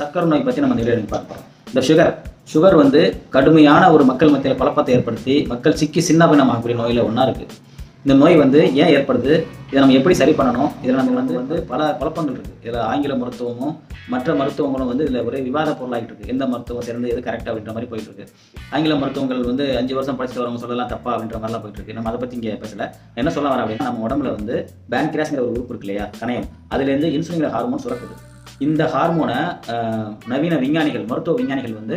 சக்கரை நோய் பற்றி நம்ம நிறைய பார்ப்போம் இந்த சுகர் சுகர் வந்து கடுமையான ஒரு மக்கள் மத்தியில் குழப்பத்தை ஏற்படுத்தி மக்கள் சிக்கி சின்னபின்னமாகக்கூடிய நோயில் ஒன்றா இருக்குது இந்த நோய் வந்து ஏன் ஏற்படுது? இதை நம்ம எப்படி சரி பண்ணணும்? இதில் நம்ம வந்து வந்து பல குழப்பங்கள் இருக்குது இதில் ஆங்கில மருத்துவமும் மற்ற மருத்துவங்களும் வந்து இதில் ஒரே விவாத பொருளாகிட்டு இருக்கு. எந்த மருத்துவம் சிறந்து எது கரெக்டாக அப்படின்ற மாதிரி போயிட்டு இருக்கு. ஆங்கில மருத்துவங்கள் வந்து அஞ்சு வருஷம் படிச்சுட்டு வரவங்க சொல்லலாம் தப்பா அப்படின்ற மாதிரிலாம் போயிட்டு இருக்கு. நம்ம அதை பற்றி இங்கே பேசல. என்ன சொல்ல வரேன் அப்படின்னா நம்ம உடம்புல வந்து பேன்கிராஸ்ங்கிற ஒரு உறுப்பு இருக்கு இல்லையா? கணையம். அதுலேருந்து இன்சுலின் ஹார்மோன் சுரக்குது. இந்த ஹார்மோனை நவீன விஞ்ஞானிகள் மருத்துவ விஞ்ஞானிகள் வந்து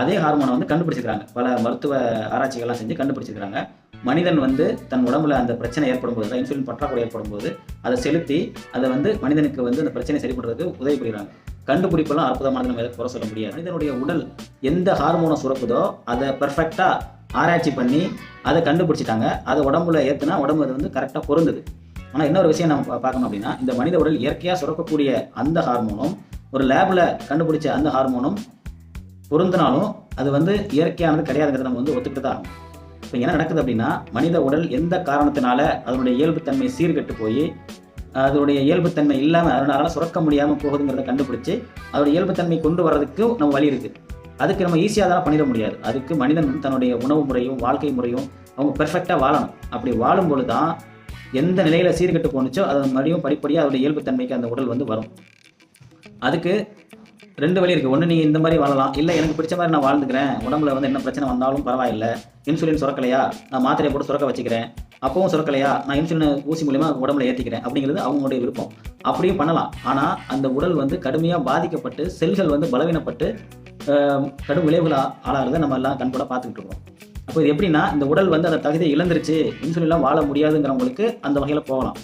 அதே ஹார்மோனை வந்து கண்டுபிடிச்சிருக்காங்க பல மருத்துவ ஆராய்ச்சிகள்லாம் செஞ்சு கண்டுபிடிச்சிருக்காங்க மனிதன் வந்து தன் உடம்புல அந்த பிரச்சனை ஏற்படும் போது தான் இன்சுலின் பற்றாக்குறை ஏற்படும் போது அதை செலுத்தி அதை வந்து மனிதனுக்கு வந்து அந்த பிரச்சனை சரி பண்ணுறதுக்கு உதவி புரிகிறாங்க. கண்டுபிடிப்பெல்லாம் அற்புதமானது நம்ம எதை குறை சொல்ல முடியாது. மனிதனுடைய உடல் எந்த ஹார்மோனை சுரக்குதோ அதை பெர்ஃபெக்டாக ஆராய்ச்சி பண்ணி அதை கண்டுபிடிச்சிட்டாங்க. அதை உடம்புல ஏற்றுனா உடம்பு அது வந்து கரெக்டாக பொருந்துது. ஆனால் இன்னொரு விஷயம் நம்ம பார்க்கணும் அப்படின்னா இந்த மனித உடல் இயற்கையாக சுரக்கக்கூடிய அந்த ஹார்மோனும் ஒரு லேபில் கண்டுபிடிச்ச அந்த ஹார்மோனும் பொருந்தினாலும் அது வந்து இயற்கையானது கிடையாதுங்கிறத நம்ம வந்து ஒத்துக்கிட்டு தான் இப்போ என்ன நடக்குது அப்படின்னா மனித உடல் எந்த காரணத்தினால அதனுடைய இயல்புத்தன்மை சீர்கெட்டு போய் அதனுடைய இயல்புத்தன்மை இல்லாமல் அதனால சுரக்க முடியாமல் போகுதுங்கிறத கண்டுபிடிச்சி அதோட இயல்புத்தன்மை கொண்டு வர்றதுக்கு நம்ம வழி இருக்குது அதுக்கு நம்ம ஈஸியாக தான் பண்ணிட முடியாது. அதுக்கு மனிதன் தன்னுடைய உணவு முறையும் வாழ்க்கை முறையும் அவங்க பெர்ஃபெக்டாக வாழணும். அப்படி வாழும்பொழுது தான் எந்த நிலையில் சீர்கெட்டு போணுச்சோ அது மறுபடியும் படிப்படியாக அதோட இயல்புத்தன்மைக்கு அந்த உடல் வந்து வரும். அதுக்கு ரெண்டு வழி இருக்குது ஒன்று நீங்கள் இந்த மாதிரி வாழலாம். இல்லை எனக்கு பிடிச்ச மாதிரி நான் வாழ்ந்துக்கிறேன். உடம்புல வந்து என்ன பிரச்சனை வந்தாலும் பரவாயில்ல. இன்சுலின் சுரக்கலையா? நான் மாத்திரையை போட்டு சுரக்க வச்சுக்கிறேன். அப்பவும் சுரக்கலையா? நான் இன்சுலின் ஊசி மூலியமா உடம்புல ஏற்றிக்கிறேன் அப்படிங்கிறது அவங்களுடைய விருப்பம். அப்படியும் பண்ணலாம். ஆனால் அந்த உடல் வந்து கடுமையாக பாதிக்கப்பட்டு செல்கள் வந்து பலவீனப்பட்டு கடும் விளைவுகள் ஆளாகிறத நம்ம எல்லாம் கண்கூட பார்த்துக்கிட்டு இருக்கோம் அப்போ இது எப்படின்னா இந்த உடல் வந்து அந்த தகுதியை இழந்துருச்சு இன்சுலின்லாம் வாழ முடியாதுங்கிறவங்களுக்கு அந்த வகையில் போகலாம்.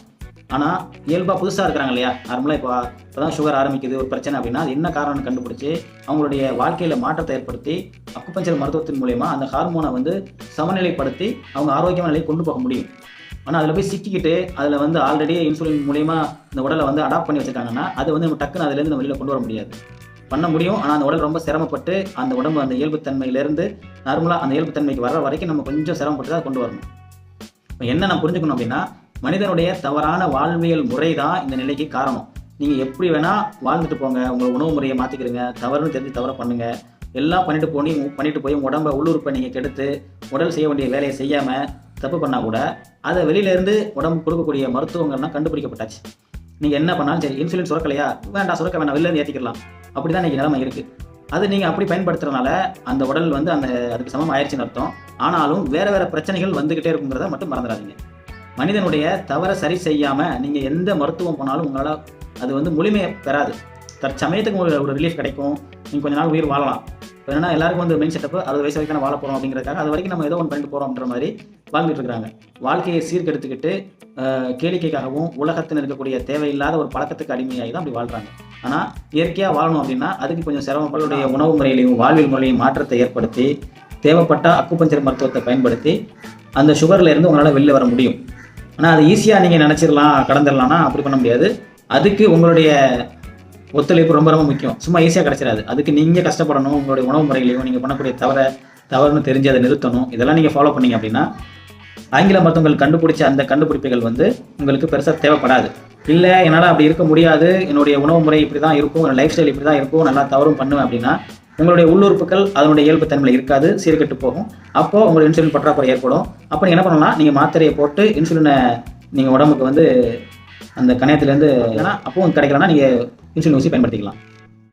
ஆனால் இயல்பாக புதுசாக இருக்கிறாங்க இல்லையா? நார்மலாக இப்போ இப்போ தான் சுகர் ஆரம்பிக்குது ஒரு பிரச்சனை அப்படின்னா அது என்ன காரணம்னு கண்டுபிடிச்சி அவங்களுடைய வாழ்க்கையில் மாற்றத்தை ஏற்படுத்தி அக்குப்பஞ்சர் மருத்துவத்தின் மூலயமா அந்த ஹார்மோனை வந்து சமநிலைப்படுத்தி அவங்க ஆரோக்கியமான நிலையை கொண்டு போக முடியும். ஆனால் அதில் போய் சிக்கிக்கிட்டு அதில் வந்து ஆல்ரெடி இன்சுலின் மூலயமா இந்த உடலை வந்து அடாப்ட் பண்ணி வச்சிருக்காங்கன்னா அது வந்து நம்ம டக்குன்னு அதுலேருந்து நம்ம வெளியில் கொண்டு வர முடியாது. பண்ண முடியும். ஆனால் அந்த உடல் ரொம்ப சிரமப்பட்டு அந்த உடம்பு அந்த இயல்புத்தன்மையிலேருந்து நார்மலாக அந்த இயல்புத்தன்மைக்கு வர்ற வரைக்கும் நம்ம கொஞ்சம் சிரமப்பட்டு தான் கொண்டு வரணும். இப்போ என்ன நம்ம புரிஞ்சுக்கணும் அப்படின்னா மனிதனுடைய தவறான வாழ்வியல் முறை தான் இந்த நிலைக்கு காரணம். நீங்கள் எப்படி வேணால் வாழ்ந்துட்டு போங்க உங்கள் உணவு முறையை மாற்றிக்கிறீங்க தவறுன்னு தெரிஞ்சு தவற பண்ணுங்கள் எல்லாம் பண்ணிட்டு போனி பண்ணிட்டு போய் உடம்ப உள்ளுறுப்பை நீங்கள் கெடுத்து உடல் செய்ய வேண்டிய வேலையை செய்யாமல் தப்பு பண்ணால் கூட அதை வெளியிலேருந்து உடம்பு கொடுக்கக்கூடிய மருத்துவங்கள்லாம் கண்டுபிடிக்கப்பட்டாச்சு. நீங்கள் என்ன பண்ணாலும் சரி இன்சுலின் சுரக்கலையா? வேண்டாம் சுரக்க வேண்டாம் வெளிலேருந்து ஏற்றிக்கலாம் அப்படி தான் இன்றைக்கி நிலமை இருக்குது அது நீங்கள் அப்படி பயன்படுத்துறதுனால அந்த உடல் வந்து அந்த அதுக்கு சமம் ஆயிடுச்சுன்னு அர்த்தம். ஆனாலும் வேறு வேறு பிரச்சனைகள் வந்துக்கிட்டே இருக்குங்கிறத மட்டும் மறந்துடாதீங்க. மனிதனுடைய தவறை சரி செய்யாமல் நீங்கள் எந்த மருத்துவம் போனாலும் உங்களால் அது வந்து முழுமையை பெறாது. தற்சமயத்துக்கு ஒரு ஒரு ரிலீஃப் கிடைக்கும். நீங்கள் கொஞ்ச நாள் உயிர் வாழலாம். இப்போ என்னன்னா எல்லாருக்கும் வந்து மெயின் செட்டப் அறுபது வயசு வரைக்கும் நான் வாழ போகிறோம் அப்படிங்கிறதுக்காக அது வரைக்கும் நம்ம ஏதோ ஒன்று பண்ணிட்டு போகிறோம்ன்ற மாதிரி வாழ்ந்துட்டு இருக்கிறாங்க வாழ்க்கையை சீர்கெடுத்துக்கிட்டு கேளிக்கைக்காகவும் உலகத்தில் இருக்கக்கூடிய தேவையில்லாத ஒரு பழக்கத்துக்கு அடிமையாகி தான் அப்படி வாழ்றாங்க. ஆனால் இயற்கையாக வாழணும் அப்படின்னா அதுக்கு கொஞ்சம் சிரமங்களுடைய உணவு முறையிலையும் வாழ்வியல் முறையிலையும் மாற்றத்தை ஏற்படுத்தி தேவைப்பட்ட அக்குப்பஞ்சர் மருத்துவத்தை பயன்படுத்தி அந்த சுகர்ல இருந்து உங்களால் வெளியில் வர முடியும். ஆனால் அது ஈஸியாக நீங்கள் நினச்சிடலாம் கடந்துடலாம்னா அப்படி பண்ண முடியாது. அதுக்கு உங்களுடைய ஒத்துழைப்பு ரொம்ப ரொம்ப முக்கியம். சும்மா ஈஸியாக கிடச்சிடாது. அதுக்கு நீங்கள் கஷ்டப்படணும் உங்களுடைய உணவு முறைகளையும் நீங்கள் பண்ணக்கூடிய தவற தவறுன்னு தெரிஞ்சு அதை நிறுத்தணும். இதெல்லாம் நீங்கள் ஃபாலோ பண்ணீங்க அப்படின்னா ஆங்கில மருத்துவங்கள் கண்டுபிடிச்ச அந்த கண்டுபிடிப்புகள் வந்து உங்களுக்கு பெருசாக தேவைப்படாது. இல்லை என்னால் அப்படி இருக்க முடியாது. என்னுடைய உணவு முறை இப்படி தான் இருக்கும். லைஃப் ஸ்டைல் இப்படி தான் இருக்கும். நல்லா தவறும் பண்ணுவேன் அப்படின்னா உங்களுடைய உள்ளுறுப்புகள் அதனுடைய இயல்பு தன்மையில் இருக்காது. சீர்கெட்டு போகும். அப்போ உங்களுக்கு இன்சுலின் பற்றாக்குறை ஏற்படும். அப்போ நீங்கள் என்ன பண்ணலாம்? நீங்கள் மாத்திரையை போட்டு இன்சுலினை நீங்கள் உடம்புக்கு வந்து அந்த கணையத்துலேருந்து ஏன்னா அப்பவும் கிடைக்கலன்னா நீங்கள் இன்சுலின் ஊசி பயன்படுத்திக்கலாம்.